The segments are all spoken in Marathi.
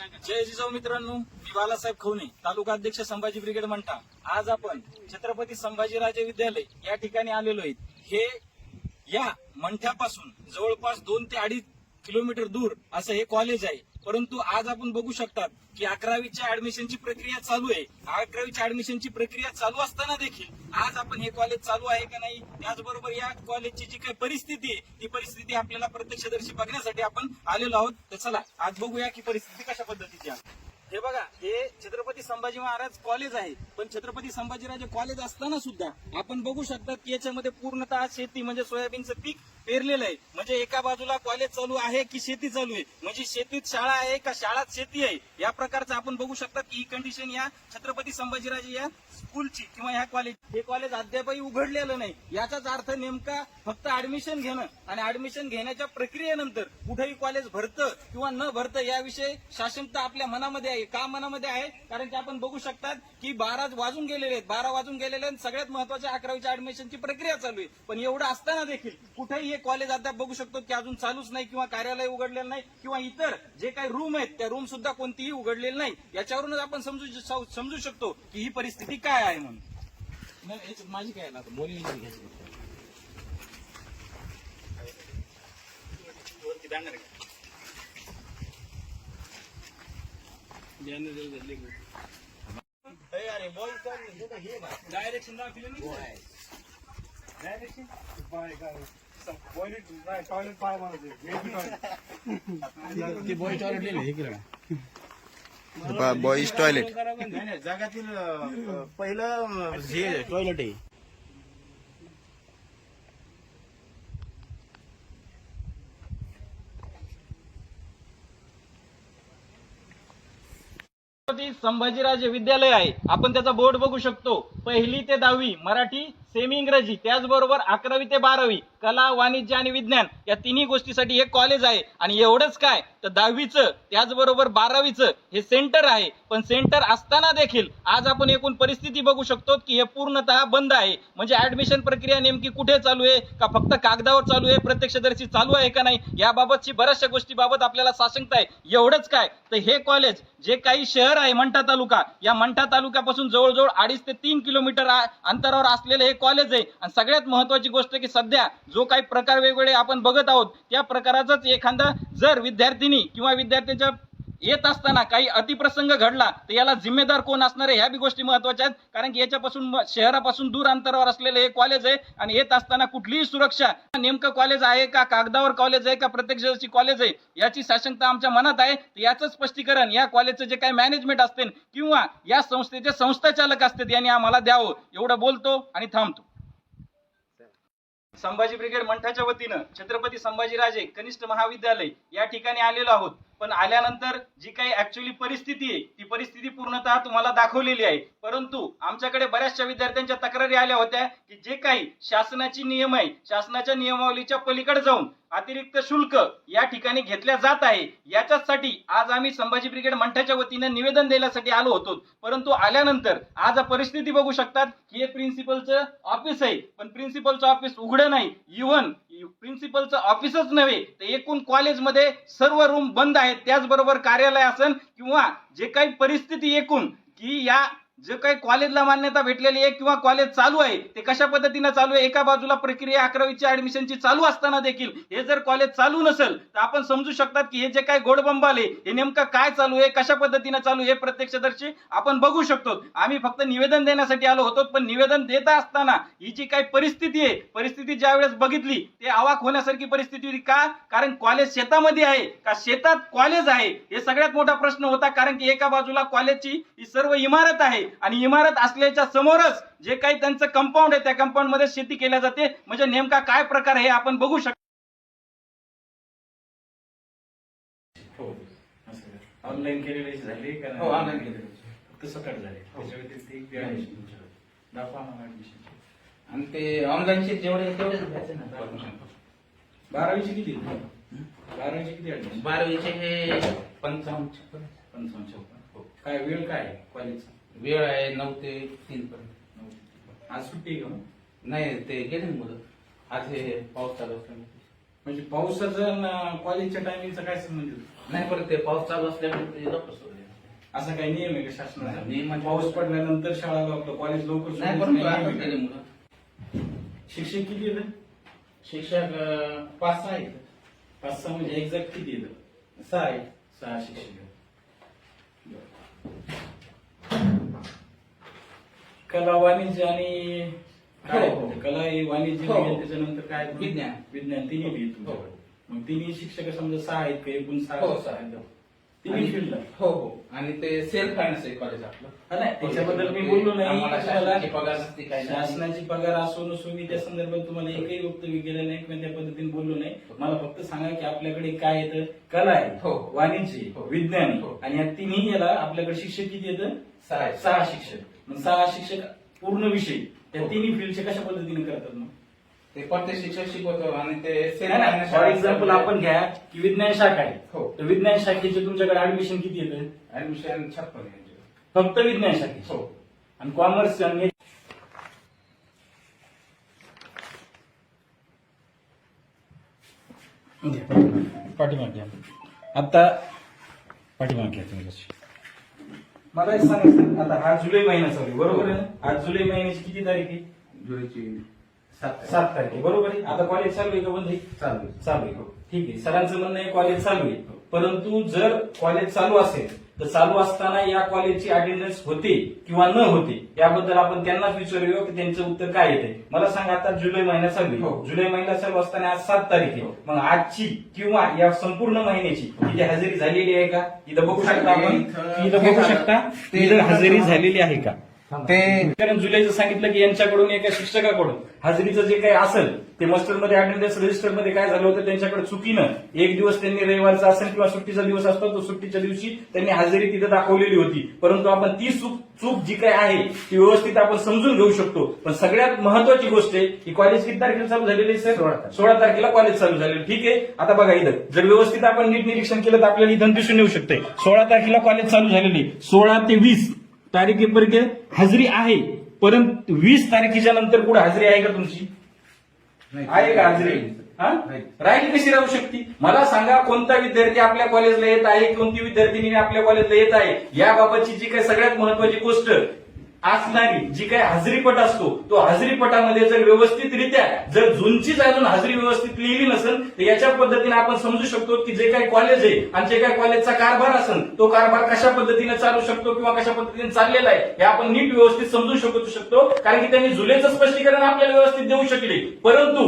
जय जिजाऊ मित्रांनो मी बालासाहेब खवणे तालुका अध्यक्ष संभाजी ब्रिगेड म्हणता आज आपण छत्रपती संभाजीराजे विद्यालय या ठिकाणी आलेलो आहेत हे या मंठ्यापासून जवळपास दोन ते अडीच किलोमीटर दूर असं हे कॉलेज आहे. परंतु आज आपण बघू शकतात की अकरावीच्या ऍडमिशनची प्रक्रिया चालू आहे. अकरावीच्या ऍडमिशनची प्रक्रिया चालू असताना देखील आज आपण हे कॉलेज चालू आहे का नाही त्याचबरोबर या कॉलेजची जी काही परिस्थिती आहे ती परिस्थिती आपल्याला प्रत्यक्षदर्शी बघण्यासाठी आपण आलेलो आहोत. तर चला आज बघूया की परिस्थिती कशा पद्धतीची आहे. हे बघा हे छत्रपती संभाजी महाराज कॉलेज आहे पण छत्रपती संभाजीराजे कॉलेज असताना सुद्धा आपण बघू शकतात की याच्यामध्ये पूर्णतः शेती म्हणजे सोयाबीनचं पीक पेरलेलं आहे. म्हणजे एका बाजूला कॉलेज चालू आहे की शेती चालू आहे? म्हणजे शेतीत शाळा आहे का शाळात शेती आहे? या प्रकारचं आपण बघू शकतात की ही कंडिशन या छत्रपती संभाजीराजे या स्कूलची किंवा ह्या कॉलेज हे कॉलेज अद्यापही उघडलेलं नाही. याचाच अर्थ नेमका फक्त ऍडमिशन घेणं आणि ऍडमिशन घेण्याच्या प्रक्रियेनंतर कुठेही कॉलेज भरतं किंवा न भरतं याविषयी शासनता आपल्या मनामध्ये आहे. का मनामध्ये आहे? कारण की आपण बघू शकतात की बारा वाजून गेलेले आहेत. बारा वाजून गेलेले आहेत सगळ्यात महत्त्वाच्या अकरावीच्या ऍडमिशनची प्रक्रिया चालू आहे. पण एवढं असताना देखील कुठेही कॉलेज अद्याप बघू शकतो की अजून चालूच नाही किंवा कार्यालय उघडलेलं नाही किंवा इतर जे काही रूम आहेत त्या रूम सुद्धा कोणतीही उघडलेली नाही. याच्यावरूनच आपण समजू समजू शकतो की ही परिस्थिती काय आहे म्हणून. माझी काय ना आता नाही ते बॉय टॉयलेट लिहिलं हे केलं बॉईज टॉयलेट जगातील पहिलं हे टॉयलेट आहे. संभाजीराजे विद्यालय आहे. आपण त्याचा बोर्ड बघू शकतो. पहिली ते दहावी मराठी सेमी इंग्रजी त्याचबरोबर अकरावी ते बारावी कला वाणिज्य आणि विज्ञान या तिन्ही गोष्टीसाठी हे कॉलेज आहे. आणि एवढंच काय तर दहावीचं त्याचबरोबर बारावीचं हे सेंटर आहे. पण सेंटर असताना देखील आज आपण एकूण परिस्थिती बघू शकतो की हे पूर्णतः बंद आहे. म्हणजे ऍडमिशन प्रक्रिया नेमकी कुठे चालू आहे का फक्त कागदावर चालू आहे प्रत्यक्षदर्शी चालू आहे का नाही याबाबतची बऱ्याचशा गोष्टीबाबत आपल्याला साशंकता आहे. एवढंच काय तर हे कॉलेज जे काही शहर आहे मंठा तालुका या मंठा तालुक्यापासून जवळजवळ अडीच ते तीन किलोमीटर अंतरावर असलेलं हे कॉलेज आहे. आणि सगळ्यात महत्वाची गोष्ट की सध्या जो काही प्रकार वेगवेगळे आपण बघत आहोत त्या प्रकाराचाच एखादा जर विद्यार्थिनी किंवा विद्यार्थ्यांच्या येत असताना काही अतिप्रसंग घडला तर याला जिम्मेदार कोण असणार आहे ह्या बी गोष्टी महत्त्वाच्या आहेत. कारण की याच्यापासून शहरापासून दूर अंतरावर असलेलं हे कॉलेज आहे आणि येत असताना कुठलीही सुरक्षा नेमकं कॉलेज आहे का कागदावर कॉलेज आहे का प्रत्यक्षाची कॉलेज आहे याची साशंकता आमच्या मनात आहे. याचं स्पष्टीकरण या कॉलेजचं जे काही मॅनेजमेंट असते किंवा या संस्थेचे संस्थाचालक असतात यांनी आम्हाला द्यावं. एवढं बोलतो आणि थांबतो. संभाजी ब्रिगेड मंठाच्या वतीनं छत्रपती संभाजीराजे कनिष्ठ महाविद्यालय या ठिकाणी आलेलो आहोत. पण आल्यानंतर जी काही ऍक्च्युअली परिस्थिती आहे ती परिस्थिती पूर्णतः तुम्हाला दाखवलेली आहे. परंतु आमच्याकडे बऱ्याचशा विद्यार्थ्यांच्या तक्रारी आल्या होत्या की जे काही शासनाची नियम आहे शासनाच्या नियमावलीच्या पलीकडे जाऊन अतिरिक्त शुल्क या ठिकाणी घेतल्या जात आहे याच्यासाठी आज आम्ही संभाजी ब्रिगेड मंठाच्या वतीनं निवेदन देण्यासाठी आलो होतो. परंतु आल्यानंतर आज परिस्थिती बघू शकतात की हे प्रिन्सिपलचं ऑफिस आहे पण प्रिन्सिपलचं ऑफिस उघडं नाही. इव्हन प्रिन्सिपलचं ऑफिसच नव्हे तर एकूण कॉलेजमध्ये सर्व रूम बंद आहे आहे त्याचबरोबर कार्यालय असन किंवा जे काही परिस्थिती एकूण की या जे काही कॉलेजला मान्यता भेटलेली आहे किंवा कॉलेज चालू आहे ते कशा पद्धतीनं चालू आहे एका बाजूला प्रक्रिया अकरावीच्या ऍडमिशनची चालू असताना देखील हे जर कॉलेज चालू नसेल तर आपण समजू शकतात की हे जे काही गोडबंबाले हे नेमकं काय चालू आहे कशा पद्धतीनं चालू हे प्रत्यक्षदर्शी आपण बघू शकतो. आम्ही फक्त निवेदन देण्यासाठी आलो होतो पण निवेदन देता असताना ही जी काही परिस्थिती आहे परिस्थिती ज्या वेळेस बघितली ते आवाक होण्यासारखी परिस्थिती होती. का? कारण कॉलेज शेतामध्ये आहे. का शेतात कॉलेज आहे? हे सगळ्यात मोठा प्रश्न होता कारण की एका बाजूला कॉलेजची ही सर्व इमारत आहे. आणि इमारत असल्याच्या समोरच जे काही त्यांचं कंपाऊंड आहे त्या कंपाऊंडमध्ये शेती केल्या जाते. म्हणजे नेमका काय प्रकार आहे हे आपण बघू शकतो हो. ऑनलाईन केलेली झाली का हो ऑनलाईन केलं फक्त सकाळ झाले. त्याच्या व्यतिरिक्त एक वेळ आहे तुमच्याकडे. दाखवा मला ऍडमिशन आणि ते ऑनलाईन शीट जेवढे आहे तेवढेच घ्यायचे ना परमिशन बारावीची किती बारावीची किती ऍडमिशन बारावीचे हे पंचावन्न छप्पन. पंचावन्न छप्पन. हो. काय वेळ काय कॉलेजचा वेळ आहे नऊ ते तीन पर्यंत. आज सुट्टी घेऊन नाही ते गेले ना मुलं. आज हे पाऊस चालू असल्यामुळे. म्हणजे पावसाचं आणि कॉलेजच्या टायमिंगचा काय संबंध येतो? नाही परत ते पाऊस चालू असल्यामुळे ते लवकर सुरू आहे. असा काही नियम आहे का शासनाचा? नाही, म्हणजे- पाऊस पडल्यानंतर शाळा आपलं कॉलेज लवकर सुरू नाही होत परंतु नाही, आता नियम आहे केले का? मुलं. शिक्षक किती येतं शिक्षक अं, पाच सहा आहेत. पाच सहा म्हणजे एक्झॅक्ट किती येतं सहा आहेत. सहा शिक्षक. कला वाणिज्य आणि काय हो, हो. कला हे वाणिज्य हो, हो. विज्ञान, त्याच्यानंतर काय विज्ञान. विज्ञान तिन्ही हो. मग तिन्ही शिक्षक समजा सहा आहेत का एकूण सहा हो सहा आहेत तिन्ही आणि- फील्डला हो हो आणि ते सेल्फ फायनान्स आहे कॉलेज आपलं हा, नाही त्याच्याबद्दल मी बोललो नाही आम्हाला तुम्हाला शासनाची पगार नसते काही नाही. शासनाची पगार असो नसो मी त्या संदर्भात तुम्हाला एकही वक्तव्य केलं नाही किंवा त्या पद्धतीने बोललो नाही मला फक्त सांगा की आपल्याकडे काय येतं कला आहे हो. वाणिज्य हो. विज्ञान हो. आणि या तिन्ही याला आपल्याकडे शिक्षक किती येतं सहा. सहा शिक्षक मग सहा शिक्षक पूर्ण विषय. त्या तिन्ही फील्डचे कशा पद्धतीने करतात मग? ते प्रत्येक शिक्षक शिकवतो आणि ते फॉर एक्झाम्पल आपण घ्या की विज्ञान शाखा आहे. हो. तर विज्ञान शाखेचे तुमच्याकडे ऍडमिशन किती येतं? ऍडमिशन छप्पन. फक्त विज्ञान शाखेचे. हो. आणि कॉमर्स आणि पाठीमाग घ्या. आता पाठीमाग घ्या तुम्ही कशी मला एक सांगायचं आता हा जुलै महिना चालू आहे, बरोबर आहे ना? आज जुलै महिन्याची किती तारीख आहे? जुलैची सात सात तारीख आहे बरोबर आहे? आता कॉलेज चालू आहे का बंद आहे? चालू आहे. चालू आहे. ठीक आहे. सरांचं म्हणणं आहे कॉलेज चालू आहे. परंतु जर कॉलेज चालू असेल तर चालू असताना या कॉलेजची अटेंडन्स होते किंवा न होते याबद्दल आपण त्यांनाच विचारूया की त्यांचं उत्तर काय येते. मला सांगा आता जुलै महिना चालू आहे. हो. जुलै महिना चालू असताना आज सात तारीख आहे. हो. मग आजची किंवा या संपूर्ण महिन्याची इथे हजेरी झालेली आहे का? इथं बघू शकता आपण? इथं- बघू शकता? इथं हजेरी झालेली आहे का? ते कारण जुलैचं सांगितलं की यांच्याकडून एका शिक्षकाकडून हाजरीचं जे काही असेल ते मास्टरमध्ये अटेंडन्स रजिस्टरमध्ये काय झालं होतं त्यांच्याकडे चुकीनं एक दिवस त्यांनी रविवारचा असेल किंवा सुट्टीचा दिवस असतो तो सुट्टीच्या दिवशी त्यांनी हजेरी तिथे दाखवलेली होती. परंतु आपण ती चूक चूक जी काही आहे ती व्यवस्थित आपण समजून घेऊ शकतो. पण सगळ्यात महत्वाची गोष्ट आहे की कॉलेज किती तारखेला चालू झालेली आहे सर? सोळा तारखेला. सोळा तारखेला कॉलेज चालू झालेलं. ठीक आहे? आता बघा इथं. जर व्यवस्थित आपण नीट निरीक्षण केलं तर आपल्याला इथं दिसून येऊ शकते. सोळा तारखेला कॉलेज चालू झालेली. सोळा ते वीस. तारखेपर्यंत हजेरी आहे परंतु वीस तारखेच्या नंतर पुढे हजेरी आहे का तुमची नाही. आहे का हजेरी हा? नाही. राहिली कशी राहू शकते मला सांगा कोणता विद्यार्थी आपल्या कॉलेजला येत आहे कोणती विद्यार्थिनी आपल्या कॉलेजला येत आहे याबाबतची जी काही सगळ्यात महत्वाची गोष्ट असणारी जी काही हाजरीपट असतो तो हजरीपटामध्ये जर व्यवस्थितरित्या जर जूनचीच अजून हाजरी व्यवस्थित लिहिली नसेल तर याच्या पद्धतीने आपण समजू शकतो की जे काही कॉलेज आहे आणि जे काही कॉलेजचा कारभार असेल तो कारभार कशा पद्धतीने चालू शकतो किंवा कशा पद्धतीने चाललेला आहे हे आपण नीट व्यवस्थित समजू शकू शकतो. कारण की त्यांनी जुलेचं स्पष्टीकरण आपल्याला व्यवस्थित देऊ शकले. परंतु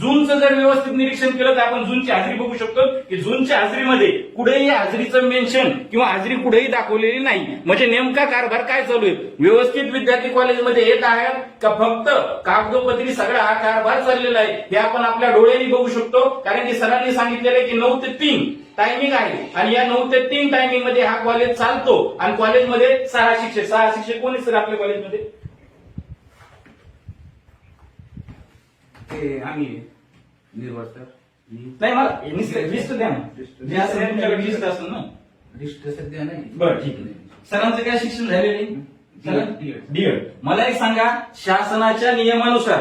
जूनचं जर व्यवस्थित निरीक्षण केलं तर आपण जूनची हाजरी बघू शकतो की जूनच्या हाजरीमध्ये कुठेही हाजरीचं मेन्शन किंवा हाजरी कुठेही दाखवलेली नाही. म्हणजे नेमका कारभार काय चालू आहे? व्यवस्थित विद्यार्थी कॉलेजमध्ये येत आहेत का फक्त कागदोपत्री सगळा हा कारभार चाललेला आहे? हे आपण आपल्या डोळ्यांनी बघू शकतो. कारण की सरांनी सांगितलेलं आहे की नऊ ते तीन टायमिंग आहे. आणि या नऊ ते तीन टायमिंगमध्ये हा कॉलेज चालतो. आणि कॉलेजमध्ये सहा शिक्षक सहा शिक्षक कोणी सर आपल्या कॉलेजमध्ये? आम्ही. निर्वाळ सर नाही मला लिस्ट द्या ना. तुमच्याकडे लिस्ट असेल ना. लिस्ट सध्या नाही. बरं ठीक आहे. सरांचं काय शिक्षण झालेलं आहे. डीएड मला एक सांगा शासनाच्या नियमानुसार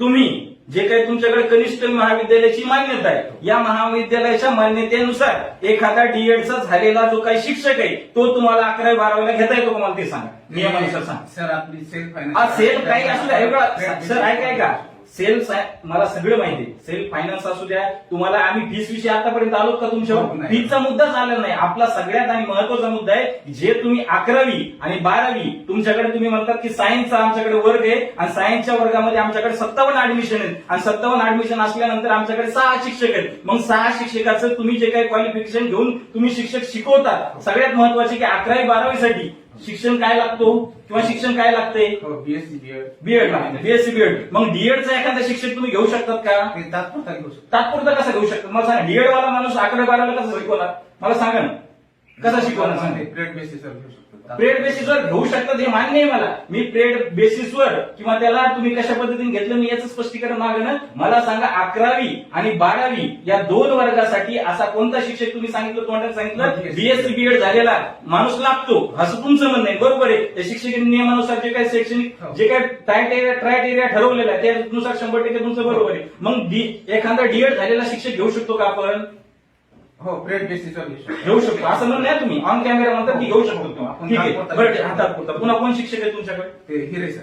तुम्ही जे काही तुमच्याकडे कनिष्ठ महाविद्यालयाची मान्यता आहे या महाविद्यालयाच्या मान्यतेनुसार एखादा डीएडचा झालेला जो काही शिक्षक आहे तो तुम्हाला अकरावी बारावीला घेता येतो का मला ते सांगा? नियमानुसार सांगा. सर आपली सेल्फ हा फायनान्स सेल काही असू द्या. सर ऐकाय का सेल मला सगळं माहिती आहे. सेल फायनान्स असू द्या तुम्हाला आम्ही फीस विषयी आतापर्यंत आलो का तुमच्यावर. फीसचा मुद्दाच आलेला नाही. आपला सगळ्यात आणि महत्त्वाचा मुद्दा आहे जे तुम्ही अकरावी आणि बारावी तुमच्याकडे तुम्ही म्हणतात की सायन्सचा आमच्याकडे वर्ग आहे आणि सायन्सच्या वर्गामध्ये आमच्याकडे सत्तावन्न ऍडमिशन आहेत. आणि सत्तावन्न ऍडमिशन असल्यानंतर आमच्याकडे सहा शिक्षक आहेत. मग सहा शिक्षकाचं तुम्ही जे काही क्वालिफिकेशन घेऊन तुम्ही शिक्षक शिकवतात सगळ्यात महत्त्वाचे की अकरावी बारावीसाठी शिक्षण काय लागतो? किंवा शिक्षण काय लागते. BSc BEd BEd BSc BEd मग डीएडचा एखादा शिक्षक तुम्ही घेऊ शकतात का? तात्पुरता घेऊ शकतो. तात्पुरता कसं घेऊ शकतात मला सांगा डीएड वाला माणूस अकरावी बारावीला कसं शिकवणार? मला सांगा ना. कसा शिकवणार? सांगा. प्लेट बेसिसवर घेऊ शकतो. प्रेड बेसिसवर घेऊ शकतात हे मान्य आहे मला. मी प्रेड बेसिसवर किंवा त्याला तुम्ही कशा पद्धतीने घेतलं मी याचं स्पष्टीकरण मागणं मला सांगा अकरावी आणि बारावी या दोन वर्गासाठी असा कोणता शिक्षक तुम्ही सांगितलं तोंडात सांगितलं? बीएससी बीएड झालेला माणूस लागतो. असं तुमचं म्हणणं आहे. बरोबर आहे. त्या शिक्षक नियमानुसार जे काही शैक्षणिक जे काही टाईट एरिया ट्रायट एरिया ठरवलेला आहे त्यानुसार शंभर टक्के तुमचं बरोबर आहे. मग एखादा डीएड झालेला शिक्षक घेऊ शकतो का आपण? हो प्लेट बेसिसवर घेऊ शकतो. असं म्हणलं नाही तुम्ही. ऑन कॅमेरा म्हणतात की घेऊ शकतो तुम्ही. ठीक आहे. बरं हातात पुरता पुन्हा कोण शिक्षक आहे तुमच्याकडे? ते हिरे सर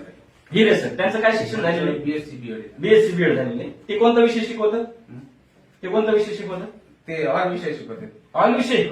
हिरे सर त्यांचं काय शिक्षण झालेलं आहे? बीएससी बीएड बीएससी बीएड झालेलं ते कोणता विषय शिकवतात ते कोणता विषय शिकवतात ते ऑल विषय शिकवते ऑल विषय?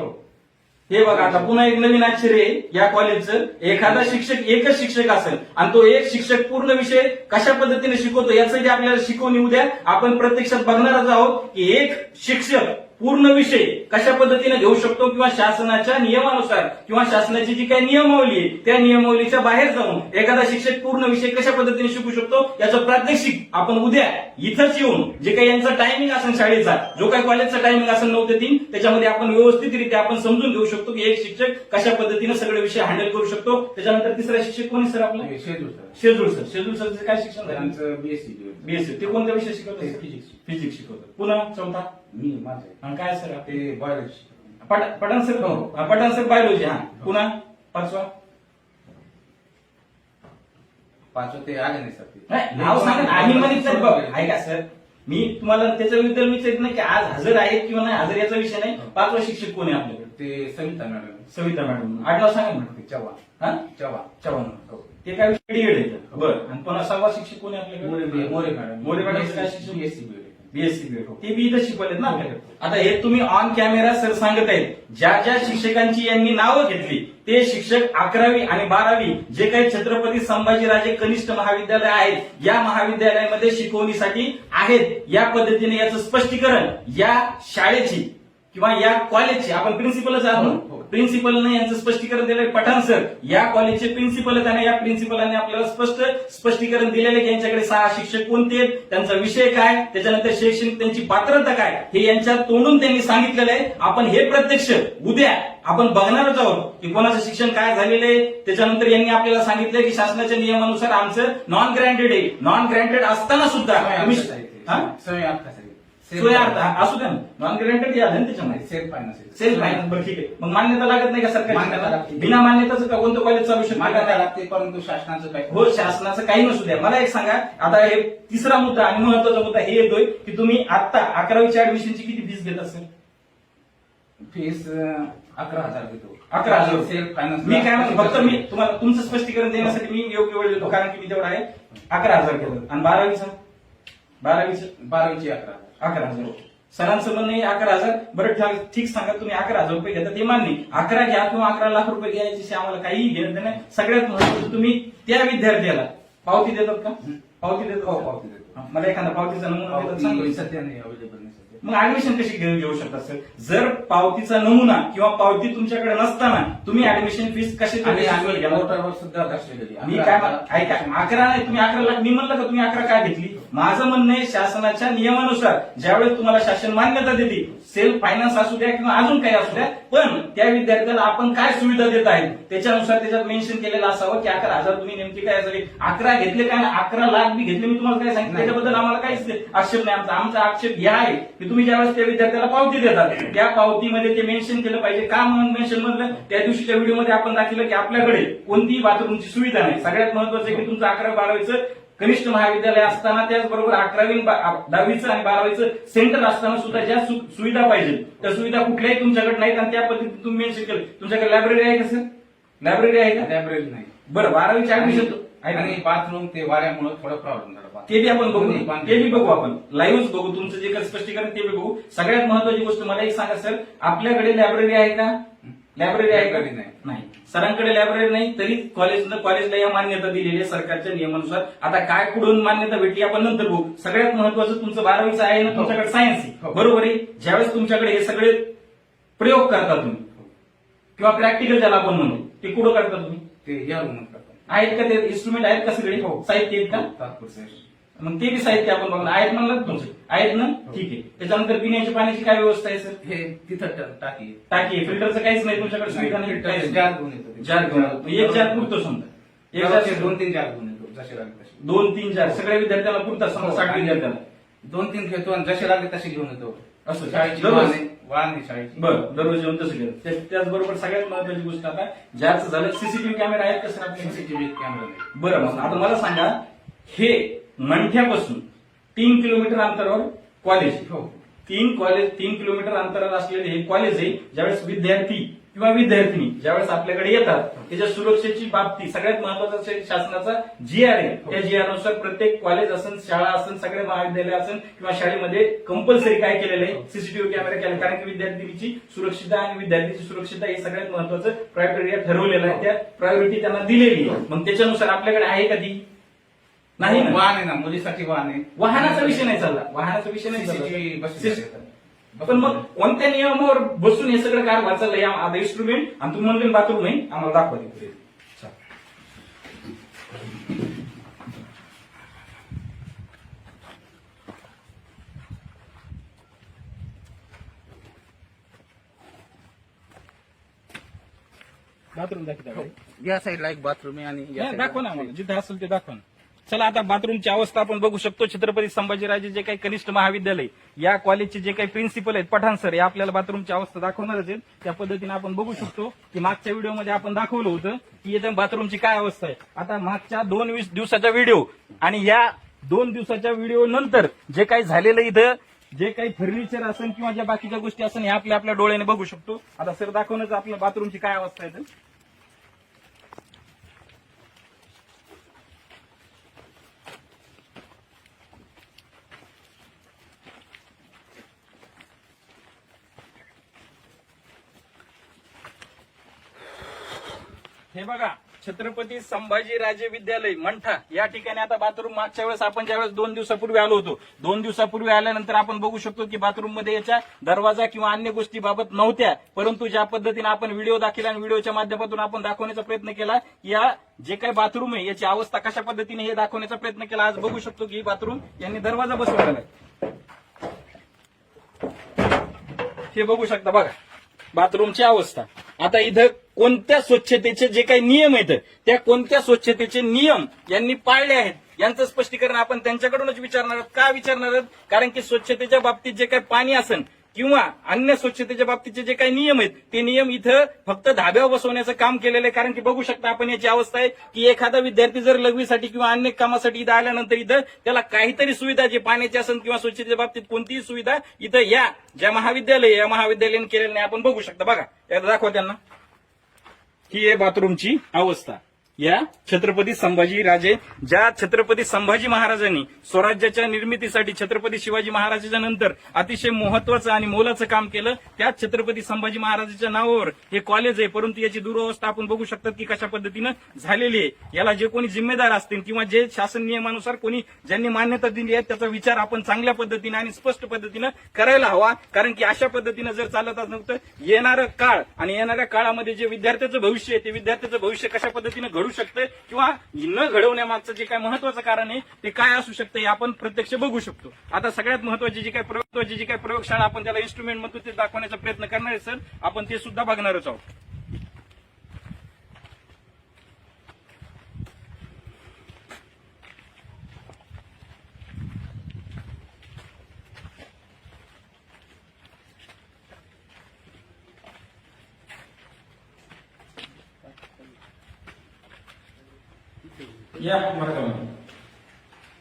हे. बघा आता पुन्हा एक नवीन आश्चर्य आहे. या कॉलेजचं एखादा शिक्षक एकच शिक्षक असेल आणि तो एक शिक्षक पूर्ण विषय कशा पद्धतीने शिकवतो याचं जे आपल्याला शिकवणी उद्या आपण प्रत्यक्षात बघणारच आहोत की एक शिक्षक पूर्ण विषय कशा पद्धतीने घेऊ शकतो किंवा शासनाच्या नियमानुसार किंवा शासनाची जी काही नियमावली आहे त्या नियमावलीच्या बाहेर जाऊन एखादा शिक्षक पूर्ण विषय कशा पद्धतीने शिकू शकतो याचं प्रात्यक्षिक आपण उद्या इथंच येऊन जे काही यांचा टायमिंग असेल शाळेचा जो काही कॉलेजचा टायमिंग असेल नऊ ते तीन त्याच्यामध्ये आपण व्यवस्थितरित्या आपण समजून घेऊ शकतो की एक शिक्षक कशा पद्धतीने सगळे विषय हँडल करू शकतो. त्याच्यानंतर तिसरा शिक्षक कोणी सर आपला? ते सर. शेजूळ सर शेजूळ सरचं काय शिक्षण झालं? त्यांचं बीएससी बीएससी ते कोणत्या विषय शिकवतात ते physics. फिजिक्स शिकवतात पुन्हा चौथा मी माझे. आणि काय सर आपले? ते बायोलॉजी पट- पठाण सर हो. हा, पठाण सर बायोलॉजी हा. पुन्हा पाचवा. पाचवं ते आले नाही सर ते. नाही, नाव सांगा. आम्ही म्हणत नाही बघ ऐका सर. मी तुम्हाला त्याच्याबद्दल विचारित नाही की आज हजर आहेत किंवा नाही हजर याचा विषय नाही. पाचवा शिक्षक कोण आहे आपल्याकडे? ते सविता मॅडम. सविता मॅडम. आठवा सांगा ना ते चव्हाण. हा? चव्हाण. चव्हाण. हो. ते काय डीएड आहे बरं. आणि पुन्हा सहावा शिक्षक कोण आपल्याकडे मोरे मॅडम. मोरे मॅडम काय शिक्षक? बीएससी बीएड बीएससी बीएड ते बी इथं शिकवलेत ना आपल्याकडे. आता हे तुम्ही ऑन कॅमेरा सर सांगत आहेत ज्या ज्या शिक्षकांची यांनी नावं घेतली ते शिक्षक अकरावी आणि बारावी जे काही छत्रपती संभाजीराजे कनिष्ठ महाविद्यालय आहेत या महाविद्यालयामध्ये शिकवणीसाठी आहेत. या पद्धतीने याचं स्पष्टीकरण या शाळेची किंवा या कॉलेजची आपण प्रिन्सिपलच आहोत हो. प्रिन्सिपलने यांचं स्पष्टीकरण दिलंय. पठाण सर या कॉलेजचे प्रिन्सिपल आहेत आणि या प्रिन्सिपलाने आपल्याला स्पष्ट स्पष्टीकरण दिलेलं आहे की यांच्याकडे सहा शिक्षक कोणते आहेत, त्यांचा विषय काय त्याच्यानंतर शैक्षणिक त्यांची पात्रता काय हे यांच्या तोंडून त्यांनी सांगितलेलं आहे. आपण हे प्रत्यक्ष उद्या आपण बघणारच आहोत की कोणाचं शिक्षण काय झालेलं आहे. त्याच्यानंतर यांनी आपल्याला सांगितलं की शासनाच्या नियमानुसार आमचं नॉन ग्रँटेड आहे. नॉन ग्रँटेड असताना सुद्धा सोय अर्थ असू द्या नॉन ग्रँटेड आलं ना त्याच्यामध्ये. सेल्फ फायनान्स सेल्फ फायनान्स बरं ठीक आहे. मग मान्यता लागत नाही का मान्यता सरकार लागते. बिना मान्यताचं का कोणतं कॉलेज चालू शकतं? मान्यता का? लागते परंतु शासनाचं काय हो शासनाचं काही नसू द्या. मला एक सांगा. आता हे तिसरा मुद्दा आणि महत्त्वाचा मुद्दा हे येतोय की तुम्ही आता अकरावीच्या ऍडमिशनची किती फीस घेत असेल? फीस अं, अकरा हजार घेतो. अकरा हजार. सेल्फ फायनान्स मी काय म्हणतो फक्त मी तुम्हाला तुमचं स्पष्टीकरण देण्यासाठी मी योग्य वेळ देतो कारण की मी तेवढा आहे. अकरा हजार घेतो. आणि बारावीचं? बारावीचं? बारावीची अकरा अकरा हजार सरांचं म्हणणं आहे अकरा हजार. बरं ठीक सांगा तुम्ही अकरा हजार रुपये घेता ते मान्य. अकरा घ्या किंवा अकरा लाख रुपये घ्यायची आम्हाला काही घेणं देणं नाही. सगळ्यात महत्वाचं तुम्ही त्या विद्यार्थ्याला पावती देतात का? पावती देतात हो? पावती देतो मला एखादा पावतीचा नमुना सध्या नाही अवेलेबल नाही मग ऍडमिशन कशी घेऊ शकता सर जर पावतीचा नमुना किंवा पावती तुमच्याकडे नसताना तुम्ही ऍडमिशन फीस कशी मी काय ऐका अकरा नाही तुम्ही अकरा लाख मी म्हणलं का तुम्ही अकरा काय घेतली? माझं म्हणणं आहे शासनाच्या नियमानुसार ज्यावेळेस तुम्हाला शासन मान्यता देते सेल्फ फायनान्स असू द्या किंवा अजून काही असू द्या पण त्या विद्यार्थ्याला आपण काय सुविधा देत आहेत? त्याच्यानुसार त्याच्यात मेन्शन केलेलं असावं की अकरा हजार तुम्ही नेमके काय झाले अकरा घेतले काय अकरा लाख बी घेतले मी तुम्हाला काय सांगितलं. त्याच्याबद्दल आम्हाला काहीच आक्षेप नाही आमचा. आमचा आक्षेप या आहे की तुम्ही ज्यावेळेस त्या विद्यार्थ्याला पावती देतात त्या पावतीमध्ये ते मेन्शन केलं पाहिजे. का म्हणून मेन्शन म्हणलं त्या दिवशीच्या व्हिडिओमध्ये आपण दाखवलं की आपल्याकडे कोणतीही बाथरूमची सुविधा नाही. सगळ्यात महत्वाचं की तुमचं अकरा बारावीचं कनिष्ठ महाविद्यालय असताना त्याचबरोबर अकरावी दहावीचं आणि बारावीचं सेंटर असताना सुद्धा ज्या सुविधा पाहिजे त्या सुविधा कुठल्याही तुमच्याकडे नाहीत आणि त्या पद्धतीने तुम्ही मेन्शन केलं तुमच्याकडे लायब्ररी आहे का सर लायब्ररी आहे का? लायब्ररी नाही. बरं बारावीच्या ऍडमिशन आणि बाथरूम ते वाऱ्यामुळे थोडा प्रॉब्लेम झाला. ते बी आपण बघू. ते बी बघू आपण. लाईव्हच बघू. तुमचं जे काही स्पष्टीकरण ते बी बघू. सगळ्यात महत्वाची गोष्ट मला एक सांगा सर आपल्याकडे लायब्ररी आहे का? लायब्ररी आहे का? नाही. नाही. सरांकडे लायब्ररी नाही तरी कॉलेजनं कॉलेजला या मान्यता दिलेली आहे सरकारच्या नियमानुसार. आता काय कुठून मान्यता भेटली आपण नंतर बघू. सगळ्यात महत्वाचं तुमचं बारावीचं आहे ना तुमच्याकडे सायन्स आहे. हो. बरोबर आहे? ज्यावेळेस तुमच्याकडे हे सगळे प्रयोग करता तुम्ही किंवा प्रॅक्टिकल ज्याला आपण म्हणतो ते कुठं करता तुम्ही? ते या रूम आहेत का ते इन्स्ट्रुमेंट आहेत का सगळे? हो. साहित्य आहेत का? तात्पुरते. मग ते बी साहित्य आपण बघणार. आहेत म्हणलं तुमचे. आहेत ना? ठीक आहे. त्याच्यानंतर पिण्याच्या पाण्याची काय व्यवस्था आहे सर? हे तिथं टाकी. टाकी फिल्टरचं काहीच नाही. तुमच्याकडे सुविधा नाही. जार. घेऊन येतो. जार घेऊन. एक जार पुरतो समजा. एक जार दोन तीन जार घेऊन येतो जसे लागले तसे. दोन तीन जार. सगळ्या विद्यार्थ्याला पुरतात समजा हो, साठ विद्यार्थ्याला. दोन तीन घेतो आणि जसे लागले तसे घेऊन येतो. असं. शाळेची? वाहने शाळेची. बरं. दररोज येऊन तसं त्या- त्याचबरोबर सगळ्यात महत्वाची गोष्ट आता ज्याचं झालं सीसीटीव्ही कॅमेरा आहेत का सर आपल्या सीसीटीव्ही कॅमेरा बरं मग आता मला सांगा हे मंठ्यापासून तीन किलोमीटर अंतरावर कॉलेज. हो. तीन कॉलेज तीन किलोमीटर अंतरावर असलेले हे कॉलेज आहे ज्यावेळेस विद्यार्थी किंवा विद्यार्थिनी ज्यावेळेस आपल्याकडे येतात त्याच्या सुरक्षेची बाबती सगळ्यात महत्वाचं शासनाचा जी आर आहे त्या जी आरनुसार प्रत्येक कॉलेज असेल शाळा असेल सगळे महाविद्यालय असेल किंवा शाळेमध्ये कंपल्सरी काय केलेलं आहे सीसीटीव्ही कॅमेरा केला कारण की विद्यार्थिनीची सुरक्षितता आणि विद्यार्थीची सुरक्षितता हे सगळ्यात महत्वाचं प्रायोरिटी ठरवलेलं आहे. त्या प्रायोरिटी त्यांना दिलेली आहे. मग त्याच्यानुसार आपल्याकडे आहे का ती? नाही ना? वाहन आहे ना मुलीसाठी वाहन आहे. वाहनाचा विषय नाही चालला. वाहनाचा विषय नाही चालला. पण मग कोणत्या नियमावर बसून हे सगळं कार वाचायला या आता इन्स्ट्रुमेंट आणि तुम्ही म्हणले बाथरूम आहे. आम्हाला दाखवा तिकडे. चला. बाथरूम दाखवा या साईडला एक बाथरूम आहे आणि या नाही, दाखवा ना आम्हाला. जिथे असेल ते दाखवा ना. चला आता बाथरूमची अवस्था आपण बघू शकतो. छत्रपती संभाजीराजे जे काही कनिष्ठ महाविद्यालय या कॉलेजचे जे काही प्रिन्सिपल आहेत पठाण सर हे आपल्याला बाथरूमची अवस्था दाखवणारच आहेत. त्या पद्धतीने आपण बघू शकतो की मागच्या व्हिडिओमध्ये आपण दाखवलं होतं की येथे बाथरूमची काय अवस्था आहे. आता मागच्या दोन वीस दिवसाचा व्हिडिओ आणि या दोन दिवसाच्या व्हिडिओ नंतर जे काही झालेलं इथं जे काही फर्निचर असेल किंवा ज्या बाकीच्या गोष्टी असेल हे आपल्या आपल्या डोळ्याने बघू शकतो. आता सर दाखवण्याचं आपल्या बाथरूमची काय अवस्था आहे हे बघा छत्रपती संभाजी राजे विद्यालय मंठा या ठिकाणी आता बाथरूम मागच्या वेळेस आपण ज्यावेळेस दोन दिवसापूर्वी आलो होतो. दोन दिवसापूर्वी आल्यानंतर आपण बघू शकतो की बाथरूममध्ये याच्या दरवाजा किंवा अन्य गोष्टी बाबत नव्हत्या परंतु ज्या पद्धतीने आपण व्हिडिओ दाखला आणि व्हिडिओच्या माध्यमातून आपण दाखवण्याचा प्रयत्न केला या जे काही बाथरूम आहे याची अवस्था कशा पद्धतीने हे दाखवण्याचा प्रयत्न केला आज बघू शकतो की बाथरूम यांनी दरवाजा बसवलेला आहे. हे बघू शकता बघा बाथरूमची अवस्था. आता इथं कोणत्या स्वच्छतेचे जे काही नियम आहेत त्या कोणत्या स्वच्छतेचे नियम यांनी पाळले आहेत यांचं स्पष्टीकरण आपण त्यांच्याकडूनच विचारणार आहोत. का विचारणार आहोत? कारण की स्वच्छतेच्या बाबतीत जे काही पाणी असेल किंवा अन्य स्वच्छतेच्या बाबतीचे जे काही नियम आहेत ते नियम इथं फक्त धाब्यावर बसवण्याचं काम केलेलं आहे. कारण की बघू शकता आपण याची अवस्था आहे की एखादा विद्यार्थी जर लघवीसाठी किंवा अन्य कामासाठी इथं आल्यानंतर इथं त्याला काहीतरी सुविधा जे पाण्याची असेल किंवा स्वच्छतेच्या बाबतीत कोणतीही सुविधा इथं या ज्या महाविद्यालय या महाविद्यालयाने केलेलं नाही. आपण बघू शकता. बघा एकदा दाखवा त्यांना. ही आहे बाथरूमची अवस्था. या छत्रपती संभाजी राजे ज्या छत्रपती संभाजी महाराजांनी स्वराज्याच्या निर्मितीसाठी छत्रपती शिवाजी महाराजांच्या नंतर अतिशय महत्वाचं आणि मोलाचं काम केलं त्याच छत्रपती संभाजी महाराजांच्या नावावर हे कॉलेज आहे. परंतु याची दुरवस्था आपण बघू शकतात की कशा पद्धतीनं झालेली आहे. याला जे कोणी जिम्मेदार असतील किंवा जे शासन नियमानुसार कोणी ज्यांनी मान्यता दिली आहे त्याचा विचार आपण चांगल्या पद्धतीने आणि स्पष्ट पद्धतीनं करायला हवा. कारण की अशा पद्धतीनं जर चालत असं तर येणारं काळ आणि येणाऱ्या काळामध्ये जे विद्यार्थ्याचं भविष्य आहे ते विद्यार्थ्याचं भविष्य कशा पद्धतीनं घडू शकतं किंवा न घडवण्यामागचं जे काय महत्वाचं कारण आहे ते काय असू शकतं हे आपण प्रत्यक्ष बघू शकतो. आता सगळ्यात महत्वाची जी काय महत्वाची जी काय प्रयोगशाळा आपण त्याला इन्स्ट्रुमेंट म्हणतो ते दाखवण्याचा प्रयत्न करणार आहे सर आपण ते सुद्धा बघणारच आहोत. या मार्गामध्ये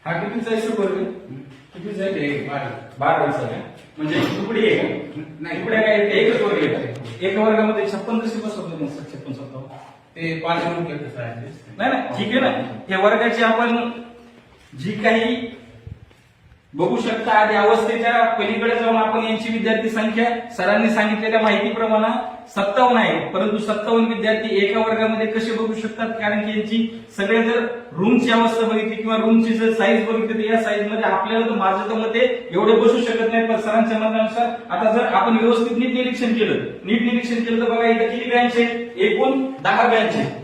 हा कितीचा आहे सर वर्ग कितीचा आहे ते बारा. आहे. म्हणजे तुकडी आहे का? नाही. तुकड्या काय आहेत? एकच वर्ग आहे एका वर्गामध्ये छप्पन कशी बसवतो मग सर छप्पन सत्तावन्न. ते पाच केलं साहेब नाही नाही ठीक आहे ना. या वर्गाची आपण जी काही बघू शकता आधी अवस्थेच्या पलीकडे जाऊन आपण यांची विद्यार्थी संख्या सरांनी सांगितलेल्या माहितीप्रमाणे सत्तावन्न आहे. परंतु सत्तावन्न विद्यार्थी एका वर्गामध्ये कसे बघू शकतात? कारण की यांची सगळे जर रूमची अवस्था बघितली किंवा रूमची जर साईज बघितली तर या साईजमध्ये आपल्याला तर माझं तर मते एवढे बसू शकत नाही. पण सरांच्या मतानुसार आता जर आपण व्यवस्थित नीट निरीक्षण केलं नीट निरीक्षण केलं तर बघा इथं किती बँच आहे एकूण दहा बँच आहे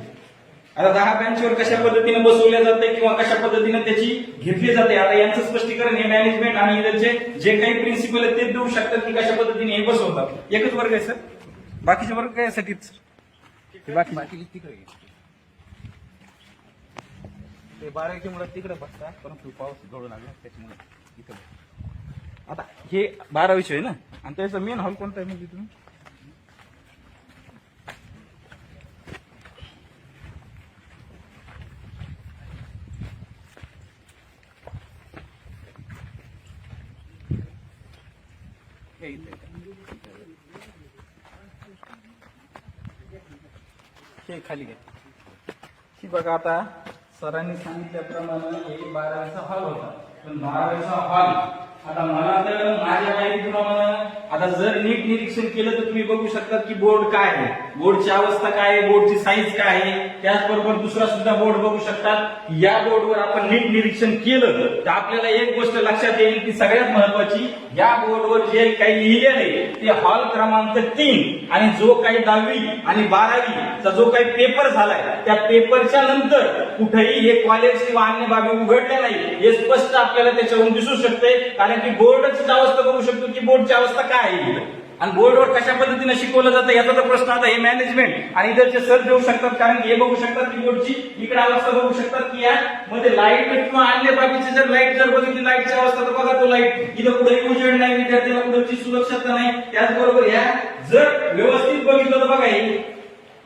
आता दहा बेंचवर कशा पद्धतीने बसवल्या जाते किंवा कशा पद्धतीने त्याची घेतली जाते आता यांचं स्पष्टीकरण हे मॅनेजमेंट आणि इतरचे जे काही प्रिन्सिपल आहेत ते देऊ शकतात की कशा पद्धतीने हे बसवतात. एकच वर्ग आहे सर. बाकीचे वर्ग काय यासाठीच बाकी बाकी तिकडे ते बारावीची मुलं तिकडे बसतात परंतु पाऊस जोडून आला त्याच्यामुळे इथं आता हे बारावीचे आहे ना? आणि त्याचा मेन हॉल कोणता आहे म्हणजे तुम्ही हे इथे. हे खाली घ्या ही बघा आता सरांनी सांगितल्याप्रमाणे हे बारावीचा हॉल होता पण बारावीचा हॉल आता मला तर माझ्या माहितीप्रमाणे आता जर नीट निरीक्षण केलं तर तुम्ही बघू शकता की बोर्ड काय आहे. बोर्डची अवस्था काय आहे बोर्डची साईज काय आहे. त्याचबरोबर दुसरा सुद्धा बोर्ड बघू शकतात. या बोर्डवर आपण नीट निरीक्षण केलं तर आपल्याला एक गोष्ट लक्षात येईल की सगळ्यात महत्वाची या बोर्डवर जे काही लिहिलेलं आहे ते हॉल क्रमांक तीन आणि जो काही दहावी आणि बारावीचा जो काही पेपर झालाय त्या पेपरच्या नंतर कुठेही हे कॉलेज किंवा अन्य बाबी उघडल्या नाही हे स्पष्ट आपल्याला त्याच्यावरून दिसू शकते. कारण की बोर्डची अवस्था बघू शकतो की बोर्डची अवस्था काय आहे आणि बोर्डवर कशा पद्धतीने शिकवलं जातं याचा तर प्रश्न आता हे मॅनेजमेंट आणि इधरचे सर देऊ शकतात. कारण हे बघू शकतात की बोर्डची इकडे अवस्था बघू शकतात की या मध्ये लाइट किंवा अन्य बाकीचे जर लाइट जर बघितली लाईटची अवस्था तर बघा तो लाइट इथं कुठेही उजेड नाही विद्यार्थ्याला कुठची सुरक्षता नाही. त्याचबरोबर या जर व्यवस्थित बघितलं तर बघा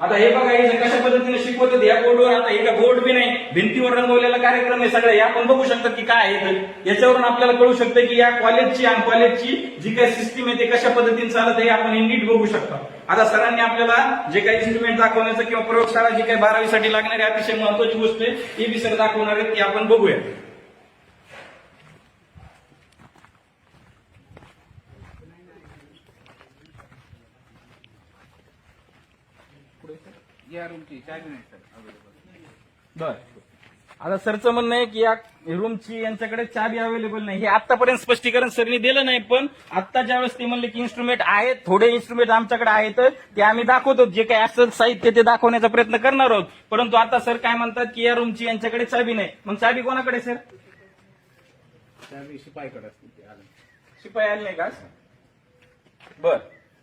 आता हे बघा हे कशा पद्धतीने शिकवतात या बोर्डवर आता हे काय बोर्ड बी नाही भिंतीवर रंगवलेला कार्यक्रम आहे सगळं. या आपण बघू शकतो की काय आहे याच्यावरून आपल्याला कळू शकतं की या कॉलेजची आणि कॉलेजची जी काही सिस्टीम आहे ते कशा पद्धतीने चालत आहे आपण हे नीट बघू शकतो. आता सरांनी आपल्याला जे काही इन्स्ट्रुमेंट दाखवण्याचं किंवा प्रयोगशाळा जी काही बारावीसाठी लागणारी अतिशय महत्वाची गोष्ट आहे ती बी सर दाखवणार आहेत ती आपण बघूया. या रूमची चावी नाही सर अवेलेबल बर. आता सरचं म्हणणं आहे की या रूमची यांच्याकडे चाबी अवेलेबल नाही. हे आतापर्यंत स्पष्टीकरण सरनी दिलं नाही पण आता ज्यावेळेस ते म्हणले की इन्स्ट्रुमेंट आहेत थोडे इन्स्ट्रुमेंट आमच्याकडे आहेत ते आम्ही दाखवतो. जे काही असेल साहित्य ते दाखवण्याचा प्रयत्न करणार आहोत. परंतु आता सर काय म्हणतात की या रूमची यांच्याकडे चाबी नाही. मग चाबी कोणाकडे सर? चावी शिपाईकडे असते ते आलं. शिपाई आले नाही का? बर.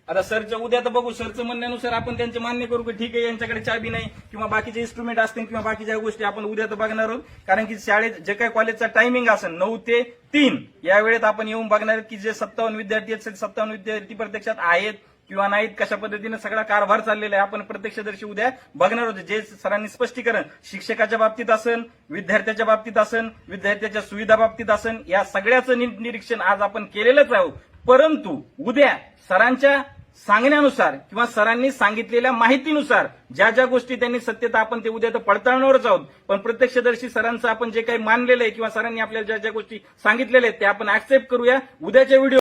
आता सरच्या उद्या तर बघू सरचं म्हणण्यानुसार आपण त्यांचे मान्य करू की ठीक आहे यांच्याकडे चाबी नाही किंवा बाकीचे इन्स्ट्रुमेंट असतील किंवा बाकीच्या गोष्टी आपण उद्या तर बघणार आहोत. कारण की शाळेत जे काही कॉलेजचा टायमिंग असेल नऊ ते तीन या वेळेत आपण येऊन बघणार की जे सत्तावन्न विद्यार्थी आहेत सत्तावन्न विद्यार्थी प्रत्यक्षात आहेत किंवा नाहीत कशा पद्धतीने सगळा कारभार चाललेला आहे आपण प्रत्यक्षदर्शी उद्या बघणार होतो जे सरांनी स्पष्टीकरण शिक्षकाच्या बाबतीत असन विद्यार्थ्याच्या बाबतीत असन विद्यार्थ्याच्या सुविधा बाबतीत असन या सगळ्याचं निरीक्षण आज आपण केलेलंच आहोत. परंतु उद्या सरांच्या सांगण्यानुसार किंवा सरांनी सांगितलेल्या माहितीनुसार ज्या ज्या गोष्टी त्यांनी सत्यता आपण ते उद्या तर पडताळणारच आहोत पण प्रत्यक्षदर्शी सरांचं आपण जे काही मानलेलं आहे किंवा सरांनी आपल्याला ज्या ज्या गोष्टी सांगितलेल्या आहेत त्या आपण ऍक्सेप्ट करूया. उद्याच्या व्हिडिओ